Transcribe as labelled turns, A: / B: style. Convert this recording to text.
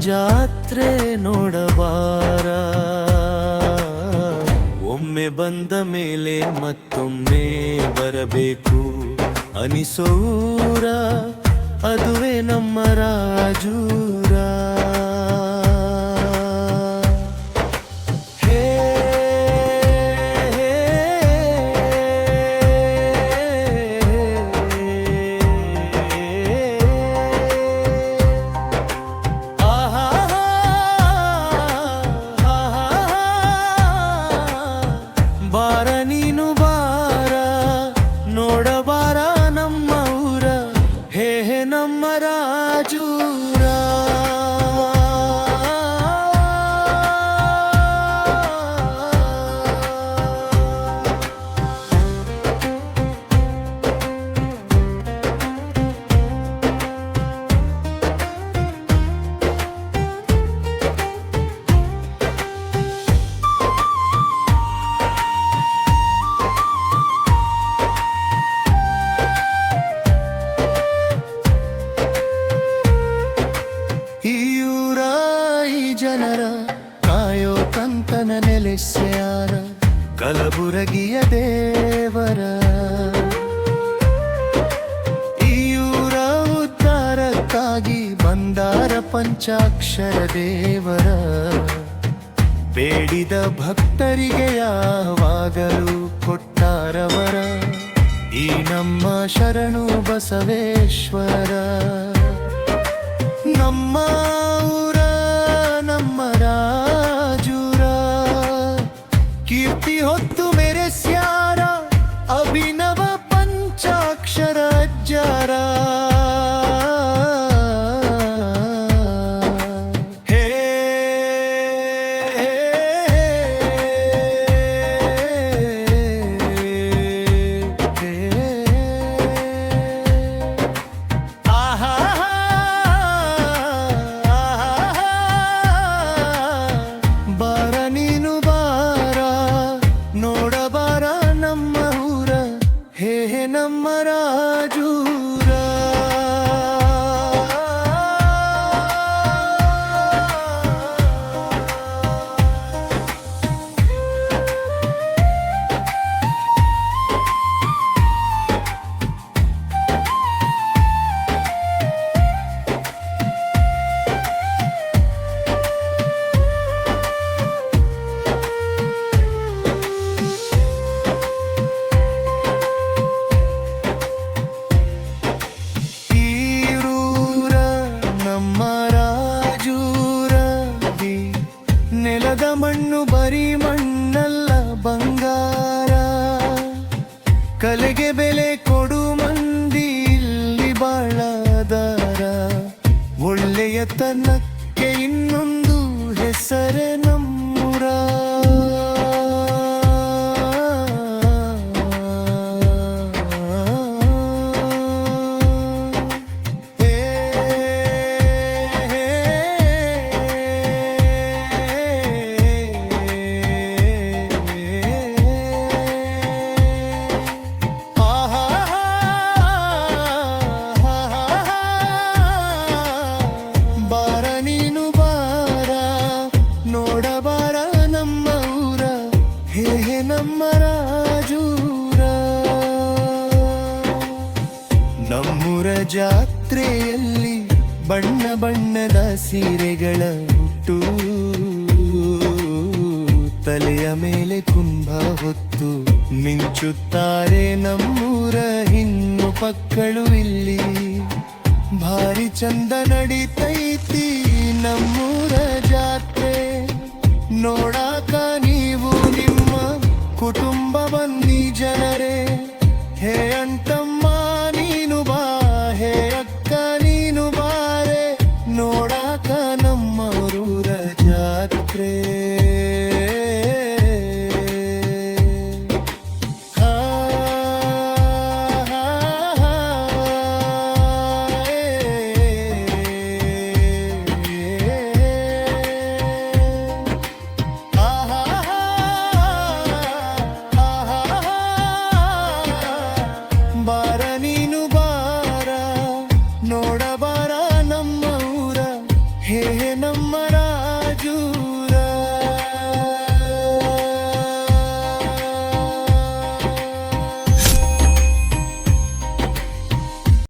A: ಜಾತ್ರೆ ನೋಡಬಾರ. ಒಮ್ಮೆ ಬಂದ ಮೇಲೆ ಮತ್ತೊಮ್ಮೆ ಬರಬೇಕು. ಅನಿಸೋರ ಅದುವೇ ನಮ್ಮ ರಾಜೂರ. ರಾಜೂರ ಜನರ ಕಾಯೋ ಕಂತನ ನೆಲೆಸ್ಯಾರ, ಕಲಬುರಗಿಯ ದೇವರ. ಈಯೂರ ಉದ್ಧಾರಕ್ಕಾಗಿ ಬಂದಾರ ಪಂಚಾಕ್ಷರ ದೇವರ. ಬೇಡಿದ ಭಕ್ತರಿಗೆ ಯಾವಾಗಲೂ ಕೊಟ್ಟಾರವರ. ಈ ನಮ್ಮ ಶರಣು ಬಸವೇಶ್ವರ. ನಮ್ಮ कीर्ति हो तू मेरे स्यारा अभिनव पंचाक्षर जरा నమ్మరాజు ಕಲೆಗೆ ಬೆಲೆ ಕೊಡು ಮಂದಿ ಇಲ್ಲಿ ಬಾಳದಾರ. ಒಳ್ಳೆಯ ತನಕ್ಕೆ ಇನ್ನೊಂದು ಹೆಸರೇ ಜಾತ್ರೆಯಲ್ಲಿ ಬಣ್ಣ ಬಣ್ಣದ ಸೀರೆಗಳ ಹುಟ್ಟು, ತಲೆಯ ಮೇಲೆ ಕುಂಭ ಹೊತ್ತು ಮಿಂಚುತ್ತಾರೆ ನಮ್ಮೂರ ಹಿನ್ನು ಪಕ್ಕಳು ಇಲ್ಲಿ. ಭಾರಿ ಚಂದ ನಡಿತೈತಿ ನಮ್ಮೂರ ನಮ್ಮ